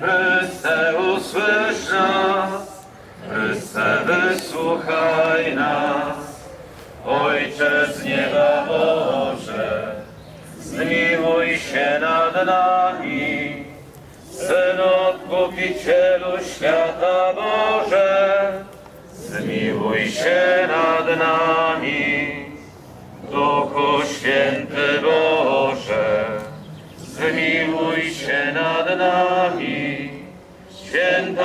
Chryste usłysz nas, Chryste wysłuchaj nas. Ojcze z nieba Boże, zmiłuj się nad nami. Syn Odkupicielu świata Boże, zmiłuj się nad nami. Duchu Święty Boże,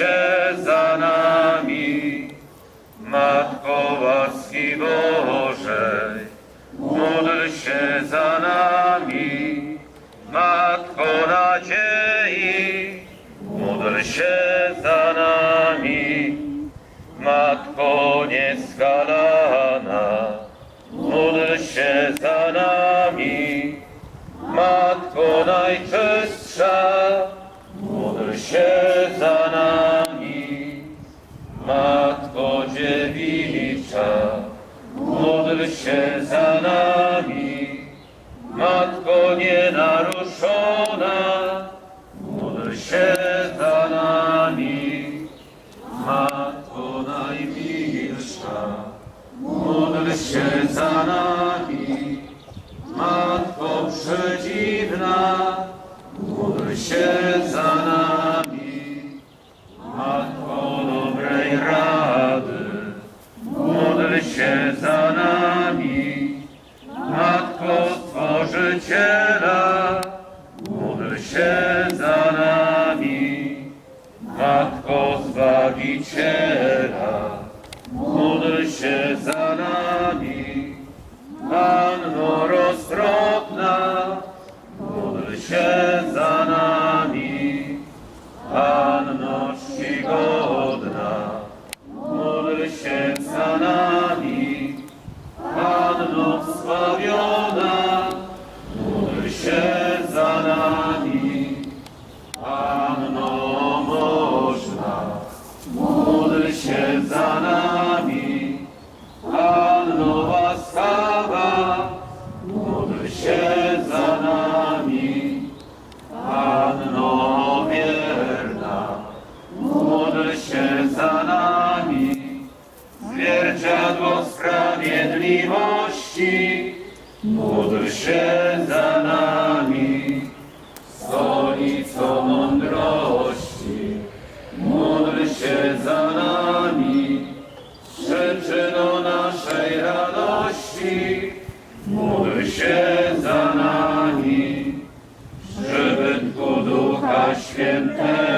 się za nami. Matko łaski Bożej, módl się za nami. Matko nadziei, módl się za nami. Matko nieskalana, módl się za nami. Matko najczystsza, módl się za módl sprawiedliwości, módl się za nami. Stolico mądrości, módl się za nami. Przyczyną naszej radości, módl się za nami. Przybytku Ducha Świętego,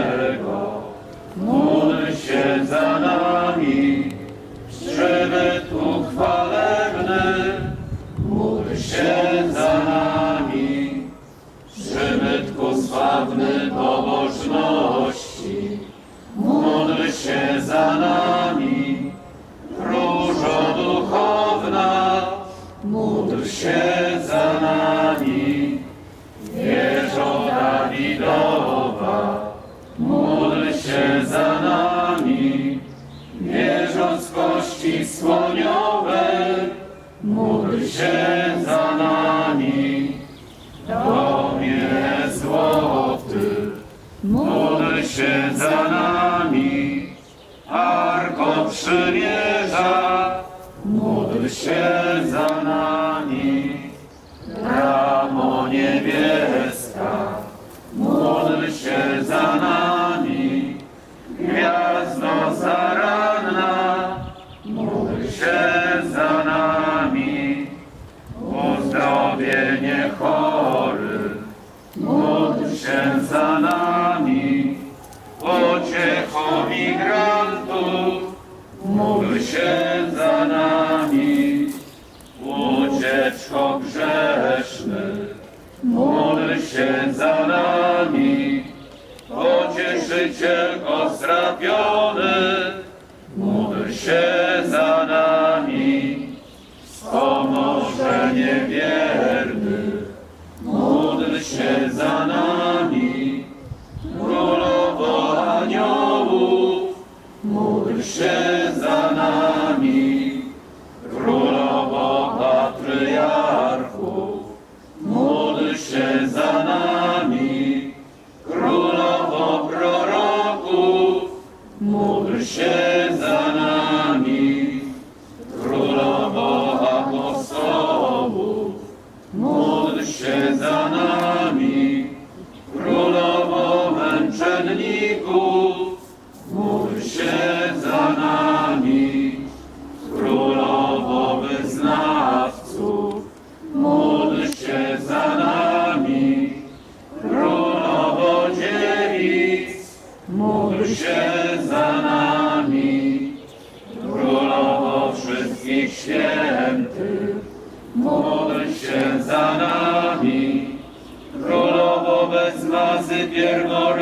się za nami. Arko przymierza, módl się za nami. Bramo niebieska, módl się za nami. Gwiazdo zaranna, módl się za nami. Uzdrowienie chorych, módl się za nami trzech emigrantów, módl się za nami. Łuczeczko grzeszny, módl się za nami. Pocieszyciel ozdrapiony, módl się za nami. Krishna. Спаси, верно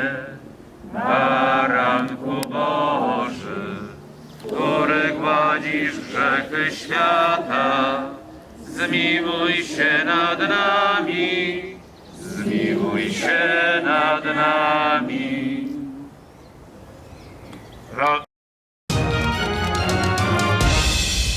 grzechy świata. Zmiłuj się nad nami, zmiłuj się nad nami.